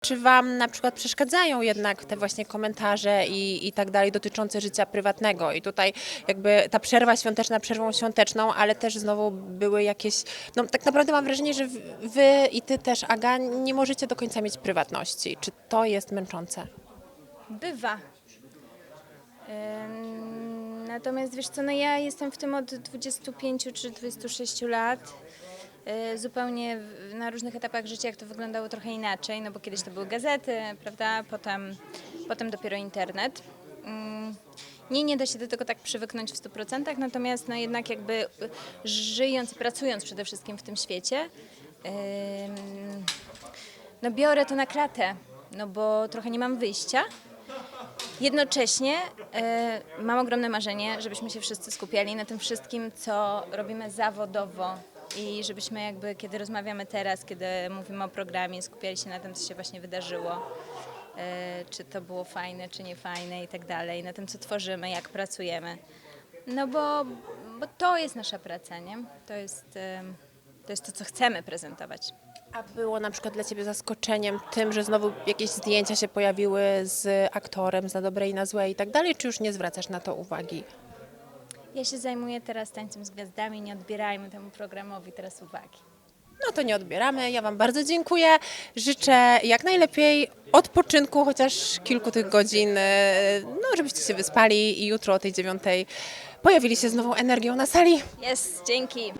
Czy Wam na przykład przeszkadzają jednak te właśnie komentarze i, i tak dalej dotyczące życia prywatnego? I tutaj jakby ta przerwa świąteczna przerwą świąteczną, ale też znowu były jakieś, no tak naprawdę mam wrażenie, że Wy i Ty też, Aga, nie możecie do końca mieć prywatności. Czy to jest męczące? Bywa. Natomiast wiesz co, no ja jestem w tym od 25 czy 26 lat. Y, Zupełnie na różnych etapach życia jak to wyglądało trochę inaczej, no bo kiedyś to były gazety, prawda, potem, potem dopiero internet. Ym, Nie, nie da się do tego tak przywyknąć w 100%, natomiast no jednak jakby y, żyjąc i pracując przede wszystkim w tym świecie, no biorę to na klatę, no bo trochę nie mam wyjścia. Jednocześnie e, mam ogromne marzenie, żebyśmy się wszyscy skupiali na tym wszystkim, co robimy zawodowo i żebyśmy jakby, kiedy rozmawiamy teraz, kiedy mówimy o programie, skupiali się na tym, co się właśnie wydarzyło, e, czy to było fajne, czy nie fajne i tak dalej, na tym, co tworzymy, jak pracujemy. No bo, bo to jest nasza praca, nie? To jest, e, to jest to, co chcemy prezentować. A było na przykład dla Ciebie zaskoczeniem tym, że znowu jakieś zdjęcia się pojawiły z aktorem, za dobre i na złe i tak dalej, czy już nie zwracasz na to uwagi? Ja się zajmuję teraz tańcem z gwiazdami, nie odbierajmy temu programowi teraz uwagi. No to nie odbieramy. Ja Wam bardzo dziękuję. Życzę jak najlepiej odpoczynku, chociaż kilku tych godzin, e, no żebyście się wyspali i jutro o tej dziewiątej pojawili się z nową energią na sali. Jest, dzięki.